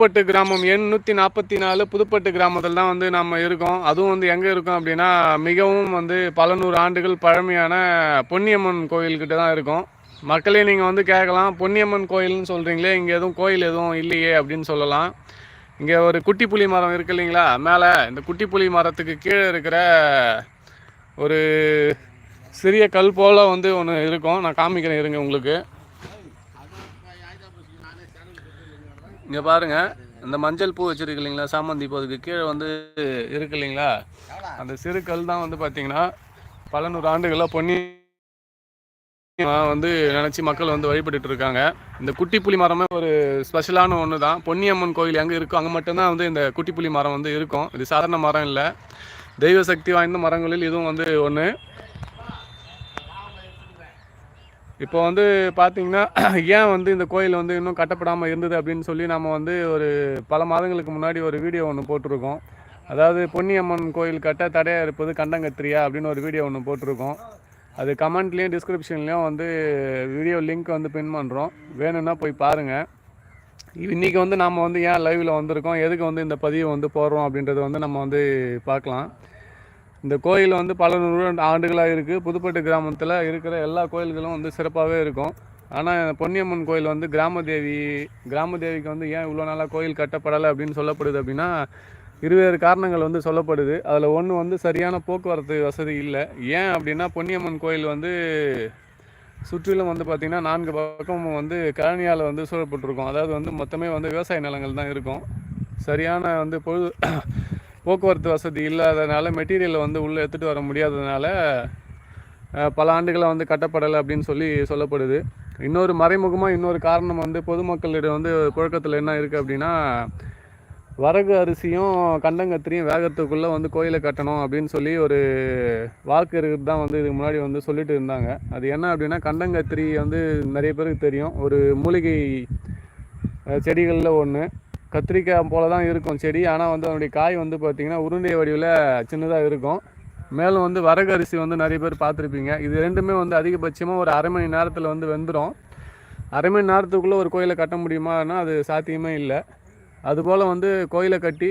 புதுப்பட்டு கிராமம். எண்ணூற்றி நாற்பத்தி நாலு புதுப்பட்டு கிராமத்தில் தான் வந்து நம்ம இருக்கோம். அதுவும் வந்து எங்கே இருக்கோம் அப்படின்னா மிகவும் வந்து பல நூறு ஆண்டுகள் பழமையான பொன்னியம்மன் கோயில்கிட்ட தான் இருக்கோம். மக்களே நீங்கள் வந்து கேட்கலாம். பொன்னியம்மன் கோயில்னு சொல்கிறீங்களே இங்கே எதுவும் கோயில் எதுவும் இல்லையே அப்படின்னு சொல்லலாம். இங்கே ஒரு குட்டி புலி மரம் இருக்கு இல்லைங்களா? மேலே இந்த குட்டி புளி மரத்துக்கு கீழே இருக்கிற ஒரு சிறிய கல் போல் வந்து ஒன்று இருக்கும். நான் காமிக்கிறேன் இருங்க உங்களுக்கு. இங்கே பாருங்கள் இந்த மஞ்சள் பூ வச்சிருக்கு இல்லைங்களா சாமந்தி பூ அதுக்கு கீழே வந்து இருக்கு இல்லைங்களா? அந்த சிறு கல் தான் வந்து பார்த்தீங்கன்னா பல நூறு ஆண்டுகளாக பொன்னி வந்து நினச்சி மக்கள் வந்து வழிபட்டுட்டு இருக்காங்க. இந்த குட்டி புலி மரமே ஒரு ஸ்பெஷலான ஒன்று தான் பொன்னியம்மன் கோயில் எங்கே இருக்கோ அங்கே மட்டும்தான் வந்து இந்த குட்டி புலி மரம் வந்து இருக்கும். இது சாதாரண மரம் இல்லை. தெய்வ சக்தி வாய்ந்த மரங்களில் இதுவும் வந்து ஒன்று இப்போ வந்து பார்த்தீங்கன்னா ஏன் வந்து இந்த கோயில் வந்து இன்னும் கட்டப்படாமல் இருந்தது அப்படின்னு சொல்லி நம்ம வந்து ஒரு பல மாதங்களுக்கு முன்னாடி ஒரு வீடியோ ஒன்று போட்டிருக்கோம். அதாவது பொன்னியம்மன் கோயில் கட்ட தடையாக இருப்பது கண்டங்கத்திரியா அப்படின்னு ஒரு வீடியோ ஒன்று போட்டிருக்கோம். அது கமெண்ட்லேயும் டிஸ்கிரிப்ஷன்லேயும் வந்து வீடியோ லிங்க் வந்து பின் பண்ணுறோம் வேணும்னா போய் பாருங்கள் இன்றைக்கி வந்து நாம் வந்து ஏன் லைவில் வந்திருக்கோம்? எதுக்கு வந்து இந்த பதிவு வந்து போடுறோம் அப்படின்றத வந்து நம்ம வந்து பார்க்கலாம். இந்த கோயில் வந்து பல நூறு ஆண்டுகளாக இருக்குது புதுப்பட்டு கிராமத்தில் இருக்கிற எல்லா கோயில்களும் வந்து சிறப்பாகவே இருக்கும். ஆனால் பொன்னியம்மன் கோயில் வந்து கிராமதேவி கிராமதேவிக்கு வந்து ஏன் இவ்வளோ நாளாக கோயில் கட்டப்படலை அப்படின்னு சொல்லப்படுது அப்படின்னா இருவேறு காரணங்கள் வந்து சொல்லப்படுது. அதில் ஒன்று வந்து சரியான போக்குவரத்து வசதி இல்லை. ஏன் அப்படின்னா பொன்னியம்மன் கோயில் வந்து சுற்றிலும் வந்து பார்த்திங்கன்னா நான்கு பக்கமும் வந்து கழனியால் வந்து சூழப்பட்டிருக்கும். அதாவது வந்து மொத்தமே வந்து விவசாய நிலங்கள் தான் இருக்கும். சரியான வந்து பொழுது போக்குவரத்து வசதி இல்லாதனால மெட்டீரியலை வந்து உள்ளே எடுத்துகிட்டு வர முடியாததுனால பல ஆண்டுகளாக வந்து கட்டப்படலை அப்படின்னு சொல்லி சொல்லப்படுது. இன்னொரு மறைமுகமாக இன்னொரு காரணம் வந்து பொதுமக்களிடம் வந்து புழக்கத்தில் என்ன இருக்குது அப்படின்னா வரகு அரிசியும் கண்டங்கத்திரியும் வேகத்துக்குள்ளே வந்து கோயிலை கட்டணும் அப்படின்னு சொல்லி ஒரு வாக்கு இருக்கிறது தான் வந்து இதுக்கு முன்னாடி வந்து சொல்லிட்டு இருந்தாங்க. அது என்ன அப்படின்னா கண்டங்கத்திரி வந்து நிறைய பேருக்கு தெரியும். ஒரு மூலிகை செடிகளில் ஒன்று கத்திரிக்காய் போல தான் இருக்கும் செடி. ஆனால் வந்து அதனுடைய காய் வந்து பார்த்திங்கன்னா உருண்டை வடிவில் சின்னதாக இருக்கும். மேலும் வந்து வரகரிசி வந்து நிறைய பேர் பார்த்துருப்பீங்க. இது ரெண்டுமே வந்து அதிகபட்சமாக ஒரு அரை மணி நேரத்தில் வந்து வெந்துடும் அரை மணி நேரத்துக்குள்ளே ஒரு கோயிலை கட்ட முடியுமான்னா அது சாத்தியமே இல்லை. அதுபோல் வந்து கோயிலை கட்டி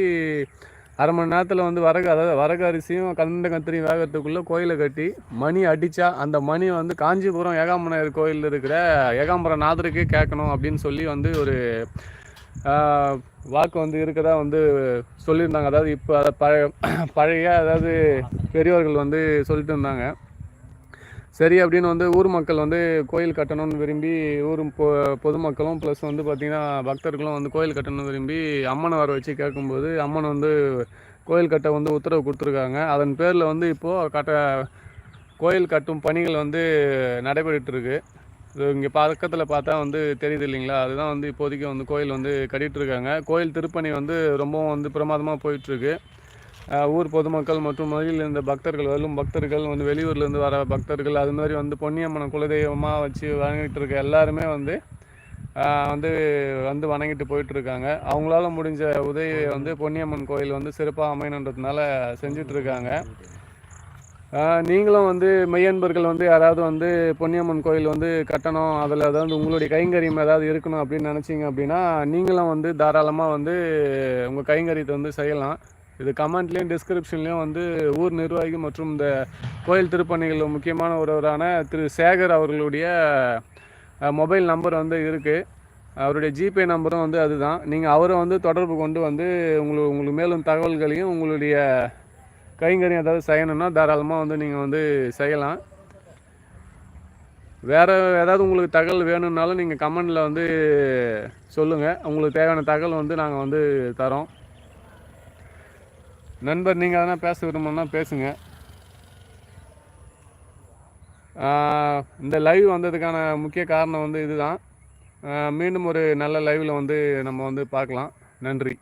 அரை மணி நேரத்தில் வந்து வரகு அதாவது வரகு அரிசியும் கந்த கத்திரியும் வேகத்துக்குள்ளே கோயிலை கட்டி மணி அடித்தா அந்த மணி வந்து காஞ்சிபுரம் ஏகாம்பரநாயர் கோயிலில் இருக்கிற ஏகாம்பரம் நாதருக்கே கேட்கணும் அப்படின்னு சொல்லி வந்து ஒரு வாக்கு வந்து இருக்கதா வந்து சொல்லியிருந்தாங்க. அதாவது இப்போ அதை பழைய பழைய அதாவது பெரியவர்கள் வந்து சொல்லிட்டு இருந்தாங்க. சரி அப்படின்னு வந்து ஊர் மக்கள் வந்து கோயில் கட்டணும்னு விரும்பி ஊர் பொ பொதுமக்களும் ப்ளஸ் வந்து பார்த்திங்கன்னா பக்தர்களும் வந்து கோயில் கட்டணும்னு விரும்பி அம்மனை வர வச்சு கேட்கும்போது அம்மனை வந்து கோயில் கட்ட வந்து உத்தரவு கொடுத்துருக்காங்க. அதன் பேரில் வந்து இப்போது கட்ட கோயில் கட்டும் பணிகள் வந்து நடைபெற்றுருக்கு. இங்கே பக்கத்தில் பார்த்தா வந்து தெரியுது இல்லைங்களா? அதுதான் வந்து இப்போதைக்கு வந்து கோயில் வந்து கட்டிகிட்ருக்காங்க கோயில் திருப்பணி வந்து ரொம்பவும் வந்து பிரமாதமாக போயிட்டுருக்கு. ஊர் பொதுமக்கள் மற்றும் மொழியில் இருந்த பக்தர்கள் வரும் பக்தர்கள் வந்து வெளியூர்லேருந்து வர பக்தர்கள் அது மாதிரி வந்து பொன்னியம்மன் குலதெய்வமாக வச்சு வணங்கிட்டு இருக்க எல்லாருமே வந்து வந்து வந்து வணங்கிட்டு போயிட்டுருக்காங்க. அவங்களால முடிஞ்ச உதவியை வந்து பொன்னியம்மன் கோயில் வந்து சிறப்பாக அமையணுன்றதுனால செஞ்சிட்ருக்காங்க நீங்களும் வந்து மெய்யன்பர்கள் வந்து யாராவது வந்து பொன்னியம்மன் கோயில் வந்து கட்டணும் அதில் அதாவது உங்களுடைய கைங்கரியம் ஏதாவது இருக்கணும் அப்படின்னு நினச்சிங்க அப்படின்னா நீங்களும் வந்து தாராளமாக வந்து உங்கள் கைங்கரியத்தை வந்து செய்யலாம். இது கமெண்ட்லேயும் டிஸ்கிரிப்ஷன்லேயும் வந்து ஊர் நிர்வாகி மற்றும் இந்த கோயில் திருப்பணிகளில் முக்கியமான ஒருவரான திரு சேகர் அவர்களுடைய மொபைல் நம்பர் வந்து இருக்குது அவருடைய ஜிபே நம்பரும் வந்து அதுதான். நீங்கள் அவரை வந்து தொடர்பு கொண்டு வந்து உங்களுக்கு உங்களுக்கு மேலும் தகவல்களையும் உங்களுடைய கைங்கரியம் ஏதாவது செய்யணும்னா தாராளமாக வந்து நீங்கள் வந்து செய்யலாம். வேறு ஏதாவது உங்களுக்கு தகவல் வேணும்னாலும் நீங்கள் கமெண்டில் வந்து சொல்லுங்கள் உங்களுக்கு தேவையான தகவல் வந்து நாங்கள் வந்து தரோம். நண்பர் நீங்கள் எதனா பேச விரும்பணும்னா பேசுங்க. இந்த லைவ் வந்ததுக்கான முக்கிய காரணம் வந்து இதுதான். மீண்டும் ஒரு நல்ல லைவில் வந்து நம்ம வந்து பார்க்கலாம். நன்றி.